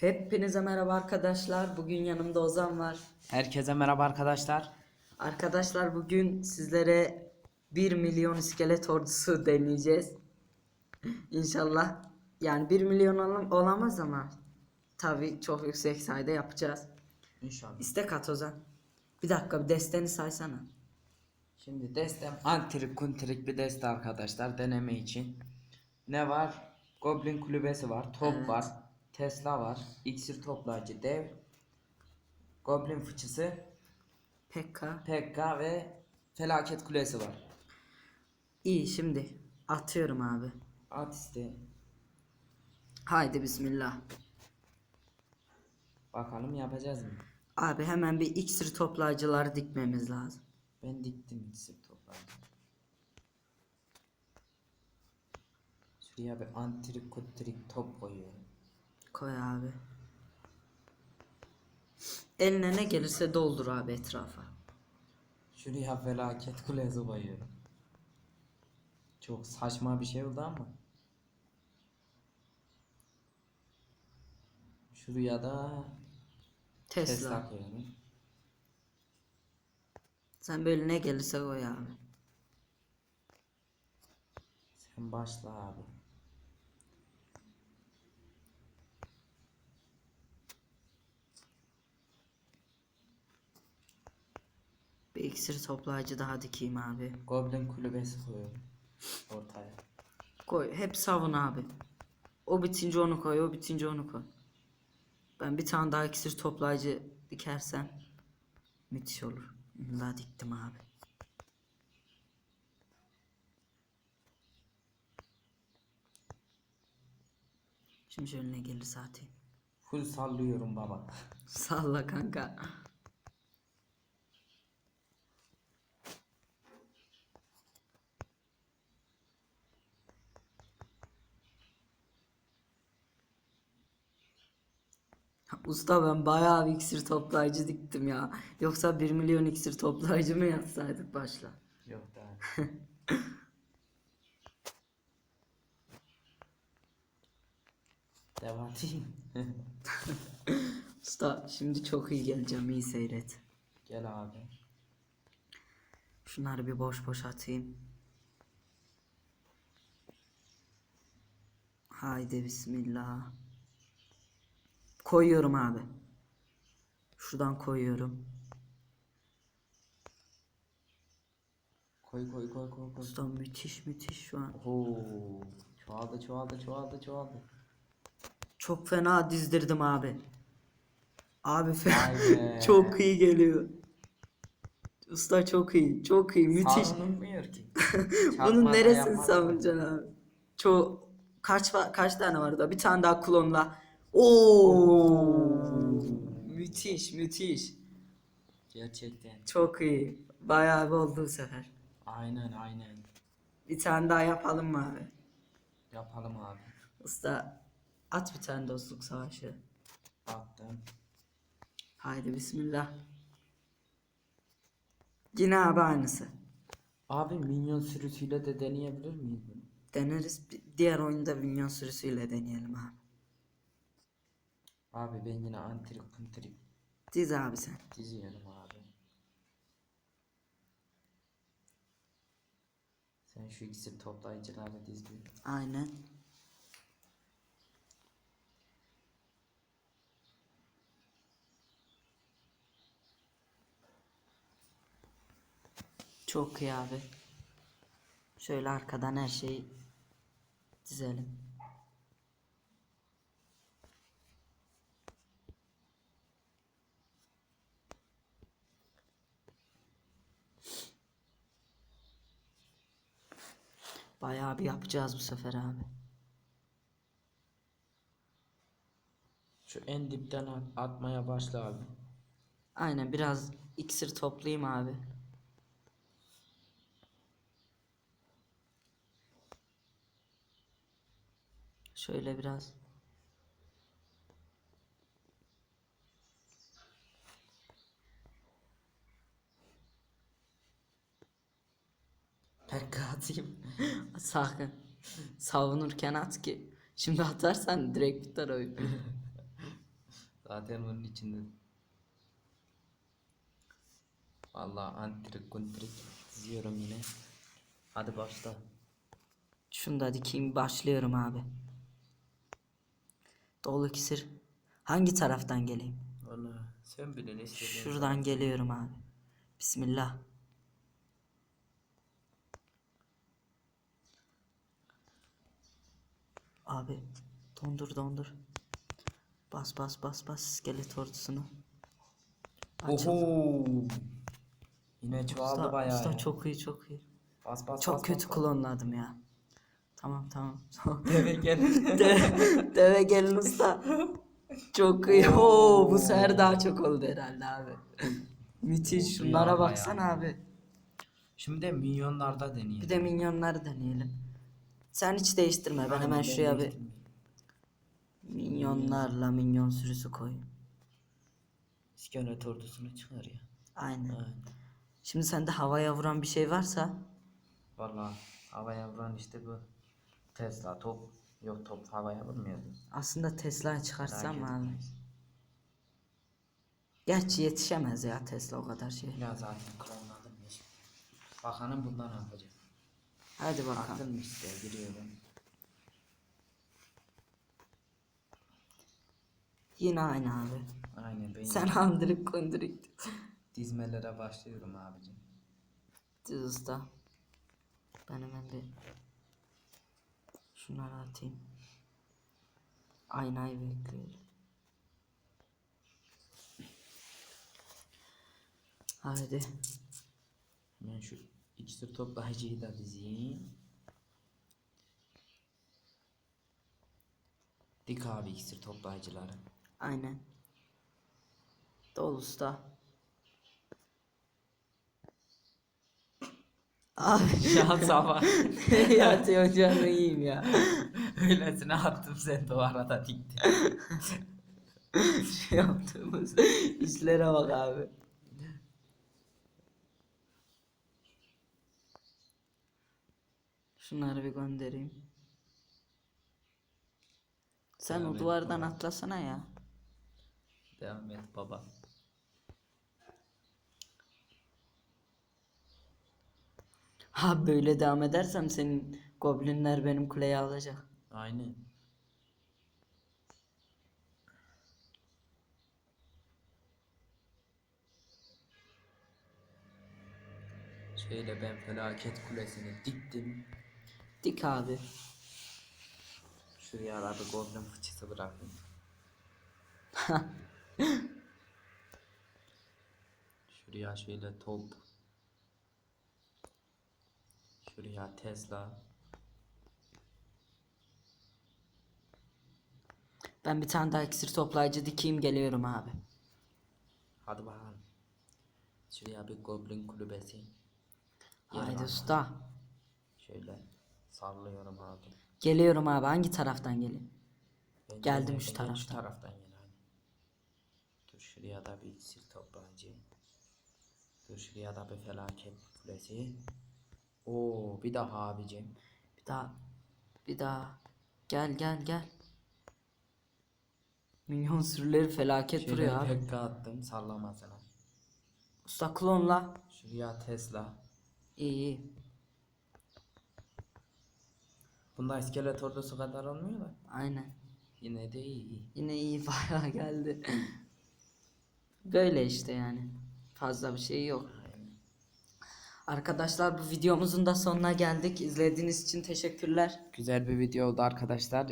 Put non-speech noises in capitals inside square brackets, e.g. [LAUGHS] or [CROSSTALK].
Hepinize merhaba arkadaşlar. Bugün yanımda Ozan var. Herkese merhaba arkadaşlar. Arkadaşlar bugün sizlere 1 milyon iskelet ordusu [LAUGHS] deneyeceğiz. İnşallah yani 1 milyon olam- olamaz ama tabi çok yüksek sayıda yapacağız. İnşallah. İstek at Ozan. Bir dakika bir desteni saysana. Şimdi destem antrik kuntrik bir deste arkadaşlar deneme için. Ne var? Goblin kulübesi var, top Evet. var, Tesla var, iksir toplayıcı dev, Goblin fıçısı, Pekka. Pekka ve felaket kulesi var. İyi şimdi atıyorum abi. At işte. Haydi bismillah. Bakalım yapacağız mı? Abi hemen bir iksir toplayıcıları dikmemiz lazım. Ben diktim iksir toplayıcı. Şuraya bir antrik kuntrik top koyuyorum. Koy abi. Eline ne gelirse doldur abi etrafa. Şuraya felaket kulesi koyuyorum. Çok saçma bir şey oldu ama. Şuraya da Tesla. Tesla koyuyorum. Sen böyle ne gelirse koy abi. Sen başla abi. Bir iksir toplayıcı daha dikeyim abi. Goblin kulübesi koyuyorum. Ortaya. Koy. Hep savun abi. O bitince onu koy. O bitince onu koy. Ben bir tane daha iksir toplayıcı dikersem müthiş olur. Daha diktim abi. Şimdi şöyle gelirse atayım. Full sallıyorum baba. Salla kanka. Usta ben bayağı bir iksir toplayıcı diktim ya. Yoksa 1 milyon iksir toplayıcı mı yazsaydık başla? Yok daha. [LAUGHS] Devam edeyim. [LAUGHS] Usta şimdi çok iyi geleceğim iyi seyret. Gel abi. Şunları bir boş boş atayım. Haydi bismillah. Koyuyorum abi. Şuradan koyuyorum. Koy koy koy koy koy. Usta müthiş müthiş şu an. Oo, çoğaldı çoğaldı çoğaldı çoğaldı. Çok fena dizdirdim abi. Abi fe- [LAUGHS] çok iyi geliyor. Usta çok iyi. Çok iyi. Müthiş. Savunulmuyor ki. [LAUGHS] Bunun neresini savunacaksın abi? Çok kaç kaç tane var da bir tane daha klonla. Oo! Müthiş, müthiş. Gerçekten. Çok iyi. Bayağı bir oldu bu sefer. Aynen aynen. Bir tane daha yapalım mı abi? Yapalım abi. Usta at bir tane dostluk savaşı. Attım. Haydi bismillah. Yine abi aynısı. Abi minyon sürüsüyle de deneyebilir miyiz bunu? Deneriz. Bir- Diğer oyunda minyon sürüsüyle deneyelim abi. Abi ben yine antrik kuntrik Diz abi sen. diziyorum abi. Sen şu ikisi toplayıcılarla dizdi. Aynen. Çok iyi abi. Şöyle arkadan her şeyi dizelim. Bayağı bir yapacağız bu sefer abi. Şu en dipten at- atmaya başla abi. Aynen biraz iksir toplayayım abi. Şöyle biraz. Pekka atayım. Sakın. Savunurken at ki. Şimdi atarsan direkt biter oyun. [LAUGHS] Zaten bunun içinde. Vallahi antrik kuntrik diziyorum yine. Hadi başla. Şunu da dikeyim başlıyorum abi. Dolu iksir. Hangi taraftan geleyim? Vallahi sen bilin istediğin. Şuradan geliyorum abi. Bismillah. Abi dondur dondur. Bas bas bas bas iskelet ordusunu. Açıl. Oho. Yine çoğaldı Usta, bayağı. usta ya. çok iyi çok iyi. Bas bas Çok bas, kötü bas, klonladım ya. Tamam tamam. [LAUGHS] Deve gel. deve, deve gelin usta. Çok iyi. Oo, bu sefer daha çok oldu herhalde abi. Müthiş. Şunlara bayağı. abi. Şimdi de milyonlarda deneyelim. Bir de minyonları deneyelim. Sen hiç değiştirme. Ben Aynen, hemen şuraya bir minyonlarla minyon sürüsü koyayım. İskelet ordusunu çıkar ya. Aynen. Evet. Şimdi sende havaya vuran bir şey varsa Vallahi havaya vuran işte bu. Tesla top. Yok top havaya vurmuyordu. aslında Tesla'yı çıkarsam abi. Gerçi yetişemez ya Tesla o kadar şey. Ya zaten klonladım ya. Bakalım bundan ne yapacak. Hadi bakalım. Baktın mı işte giriyorum. Yine aynı abi. Aynen ben Sen andırık konduruk. dizmelere başlıyorum abicim. Düz usta. Ben hemen bir şunları atayım. Aynayı bekliyorum. Haydi. Hemen şu iksir toplayıcıyı da dizeyim. Dik abi iksir toplayıcıları. Aynen. Dol usta. Abi Şans ama. [LAUGHS] yatıyor canını yiyeyim ya. Öylesine attım sen de o arada diktin. [LAUGHS] Şu yaptığımız işlere bak abi. Şunları bir göndereyim. Sen Devam o et duvardan baba. atlasana ya. Devam et baba. Ha böyle devam edersem senin goblinler benim kuleyi alacak. Aynen. Şöyle ben felaket kulesini diktim. Dik abi. Şuraya da bir goblin fıçısı bırakın. [LAUGHS] Şuraya şöyle top. Şuraya Tesla. Ben bir tane daha iksir toplayıcı dikeyim geliyorum abi. Hadi bakalım. Şuraya bir goblin kulübesi. Haydi usta. Şöyle sallıyorum abi. Geliyorum abi hangi taraftan geleyim? Bence Geldim şu taraftan. Şu taraftan gel abi. Dur şuraya da bir sil toplayıcı. Dur şuraya da bir felaket kulesi. Oo bir daha abicim. Bir daha. Bir daha. Gel gel gel. Minyon sürüleri felaket Şöyle duruyor abi. pekka attım sallamasına. Usta klonla. Şuraya Tesla. İyi iyi. Bunda iskelet ordusu kadar olmuyor da. Aynen. Yine de iyi. Yine iyi [LAUGHS] bayağı geldi. Böyle işte yani. Fazla bir şey yok. Arkadaşlar bu videomuzun da sonuna geldik. İzlediğiniz için teşekkürler. Güzel bir video oldu arkadaşlar.